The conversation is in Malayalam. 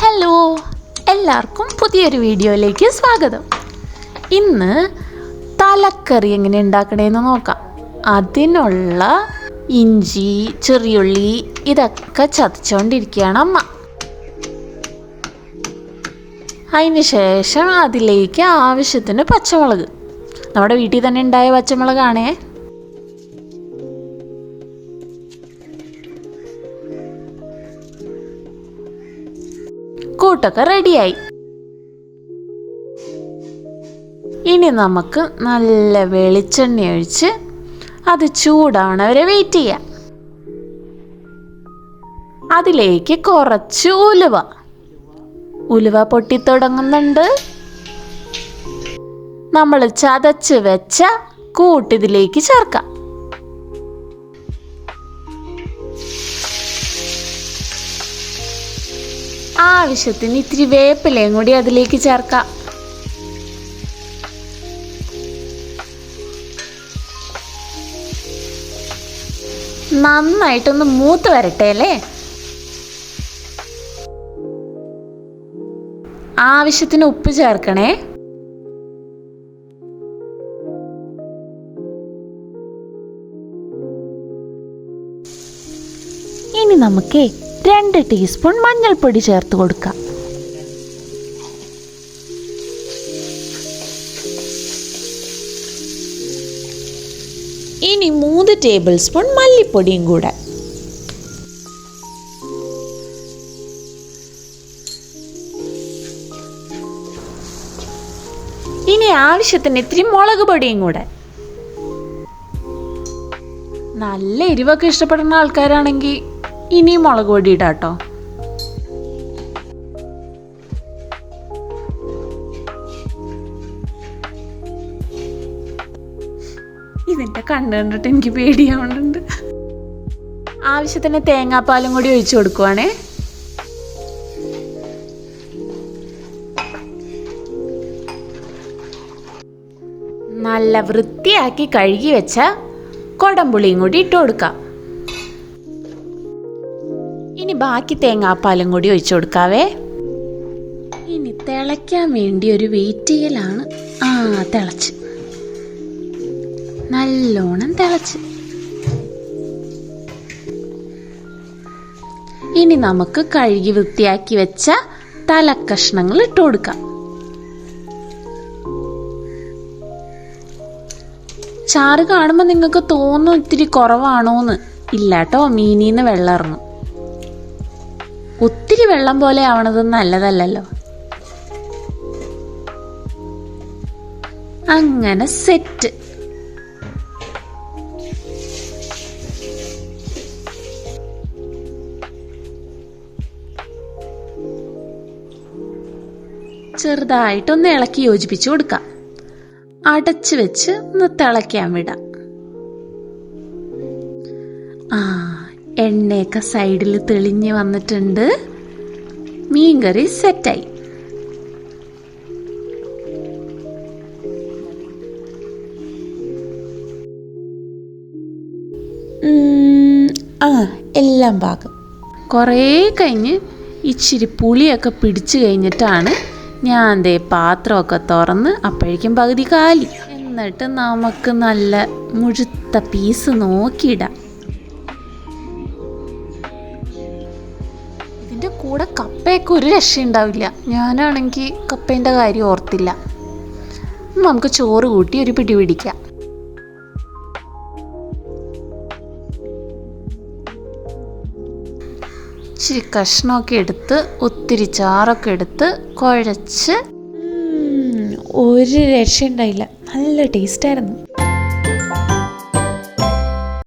ഹലോ എല്ലാവർക്കും പുതിയൊരു വീഡിയോയിലേക്ക് സ്വാഗതം. ഇന്ന് തലക്കറി എങ്ങനെ ഉണ്ടാക്കണേന്ന് നോക്കാം. അതിനുള്ള ഇഞ്ചി ചെറിയുള്ളി ഇതൊക്കെ ചതച്ചുകൊണ്ടിരിക്കുകയാണ് അമ്മ. അതിന് ശേഷം അതിലേക്ക് ആവശ്യത്തിന് പച്ചമുളക്. നമ്മുടെ വീട്ടിൽ തന്നെ ഉണ്ടായ പച്ചമുളകാണേ. കൂട്ടൊക്കെ റെഡിയായി. ഇനി നമുക്ക് നല്ല വെളിച്ചെണ്ണ ഒഴിച്ച് അത് ചൂടാവണവരെ വെയിറ്റ് ചെയ്യാം അതിലേക്ക് കുറച്ച് ഉലുവ. ഉലുവ പൊട്ടിത്തുടങ്ങുന്നുണ്ട് നമ്മൾ ചതച്ച് വെച്ച കൂട്ടിതിലേക്ക് ചേർക്കാം. ആവശ്യത്തിന് ഇത്തിരി വേപ്പിലയും കൂടി അതിലേക്ക് ചേർക്കാം. നന്നായിട്ടൊന്ന് മൂത്ത് വരട്ടെ അല്ലേ? ആവശ്യത്തിന് ഉപ്പ് ചേർക്കണേ. ഇനി നമുക്ക് രണ്ട് ടീസ്പൂൺ മഞ്ഞൾപ്പൊടി ചേർത്ത് കൊടുക്കുക. ഇനി മൂന്ന് ടേബിൾ സ്പൂൺ മല്ലിപ്പൊടിയും കൂടെ. ഇനി ആവശ്യത്തിന് ഇത്തിരി മുളക് പൊടിയും കൂടെ. നല്ല എരിവൊക്കെ ഇഷ്ടപ്പെടുന്ന ആൾക്കാരാണെങ്കിൽ ഇനിയും മുളക് പൊടി ഇടാം കേട്ടോ. ഇതിന്റെ കണ്ണ് കണ്ടിട്ട് എനിക്ക് പേടിയാവുന്നുണ്ട്. ആവശ്യത്തിന് തേങ്ങാപ്പാലും കൂടി ഒഴിച്ചു കൊടുക്കുവാണേ. നല്ല വൃത്തിയാക്കി കഴുകി വെച്ച കൊടംപുളിയും കൂടി ഇട്ട് കൊടുക്കാം. ഇനി ബാക്കി തേങ്ങാപ്പാലും കൂടി ഒഴിച്ചു കൊടുക്കാവേ. ഇനി തിളയ്ക്കാൻ വേണ്ടി ഒരു വെയിറ്റ് ചെയ്യലാണ്. ആ തിളച്ച്. നല്ലോണം തിളച്ച്. ഇനി നമുക്ക് കഴുകി വൃത്തിയാക്കി വെച്ച തലക്കഷ്ണങ്ങൾ ഇട്ട് കൊടുക്കാം. ചാറ് കാണുമ്പോൾ നിങ്ങൾക്ക് തോന്നും ഇത്തിരി കുറവാണോന്ന്. ഇല്ലാട്ടോ മീനിന്ന് വെള്ളം ഇറങ്ങും വെള്ളം പോലെ ആവണത് നല്ലതല്ലല്ലോ. അങ്ങനെ സെറ്റ്. ചെറുതായിട്ടൊന്ന് ഇളക്കി യോജിപ്പിച്ചു കൊടുക്കാം. അടച്ചു വെച്ച് ഒന്ന് തിളയ്ക്കാൻ വിടാം. ആ എണ്ണയൊക്കെ സൈഡിൽ തെളിഞ്ഞ് വന്നിട്ടുണ്ട്. മീൻകറി സെറ്റായി. ആ എല്ലാം പാകം. കുറേ കഴിഞ്ഞ് ഇച്ചിരി പുളിയൊക്കെ പിടിച്ചു കഴിഞ്ഞിട്ടാണ് ഞാൻ ദേ പാത്രമൊക്കെ തുറന്ന് അപ്പോഴേക്കും പകുതി കാലി. എന്നിട്ട് നമുക്ക് നല്ല മുഴുത്ത പീസ് നോക്കിയിടാം. കൂടെ കപ്പയൊക്കെ ഒരു രക്ഷയുണ്ടാവില്ല ഞാനാണെങ്കിൽ കപ്പേന്റെ കാര്യം ഓർത്തില്ല. നമുക്ക് ചോറ് കൂട്ടി ഒരു പിടി പിടിക്കാം. ഇച്ചിരി കഷ്ണമൊക്കെ എടുത്ത് ഒത്തിരി ചാറൊക്കെ എടുത്ത് കുഴച്ച്. ഒരു രക്ഷയുണ്ടായില്ല നല്ല ടേസ്റ്റായിരുന്നു